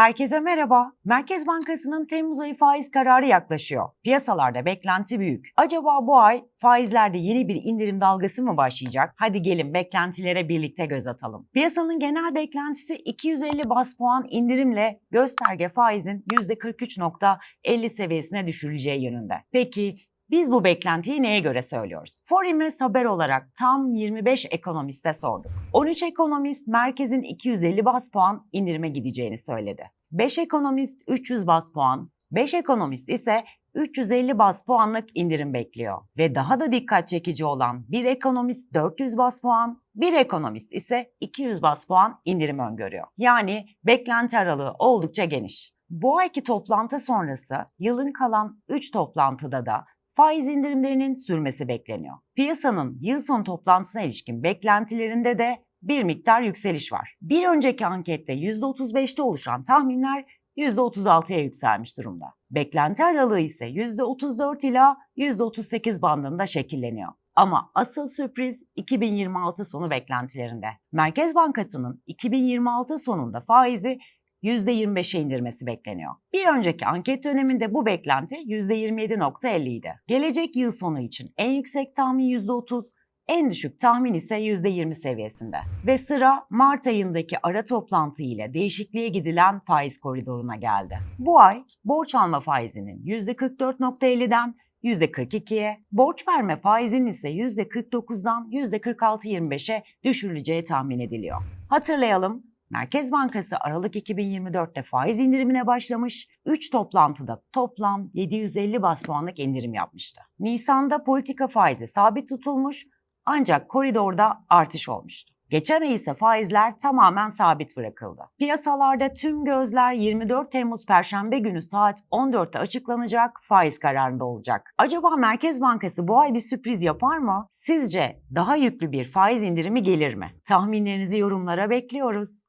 Herkese merhaba. Merkez Bankası'nın Temmuz ayı faiz kararı yaklaşıyor. Piyasalarda beklenti büyük. Acaba bu ay faizlerde yeni bir indirim dalgası mı başlayacak? Hadi gelin beklentilere birlikte göz atalım. Piyasanın genel beklentisi 250 bas puan indirimle gösterge faizin %43.50 seviyesine düşürüleceği yönünde. Peki biz bu beklentiyi neye göre söylüyoruz? Forinvest haber olarak tam 25 ekonomiste sorduk. 13 ekonomist merkezin 250 bas puan indirime gideceğini söyledi. 5 ekonomist 300 bas puan, 5 ekonomist ise 350 bas puanlık indirim bekliyor. Ve daha da dikkat çekici olan bir ekonomist 400 bas puan, bir ekonomist ise 200 bas puan indirim öngörüyor. Yani beklenti aralığı oldukça geniş. Bu ayki toplantı sonrası yılın kalan 3 toplantıda da faiz indirimlerinin sürmesi bekleniyor. Piyasanın yıl sonu toplantısına ilişkin beklentilerinde de bir miktar yükseliş var. Bir önceki ankette %35'te oluşan tahminler %36'ya yükselmiş durumda. Beklenti aralığı ise %34 ila %38 bandında şekilleniyor. Ama asıl sürpriz 2026 sonu beklentilerinde. Merkez Bankası'nın 2026 sonunda faizi %25'e indirmesi bekleniyor. Bir önceki anket döneminde bu beklenti %27.50 idi. Gelecek yıl sonu için en yüksek tahmin %30, en düşük tahmin ise %20 seviyesinde. Ve sıra Mart ayındaki ara toplantı ile değişikliğe gidilen faiz koridoruna geldi. Bu ay borç alma faizinin %44.50'den %42'ye, borç verme faizinin ise %49'dan %46.25'e düşürüleceği tahmin ediliyor. Hatırlayalım, Merkez Bankası Aralık 2024'te faiz indirimine başlamış, 3 toplantıda toplam 750 bas puanlık indirim yapmıştı. Nisan'da politika faizi sabit tutulmuş ancak koridorda artış olmuştu. Geçen ay ise faizler tamamen sabit bırakıldı. Piyasalarda tüm gözler 24 Temmuz Perşembe günü saat 14'te açıklanacak faiz kararında olacak. Acaba Merkez Bankası bu ay bir sürpriz yapar mı? Sizce daha yüklü bir faiz indirimi gelir mi? Tahminlerinizi yorumlara bekliyoruz.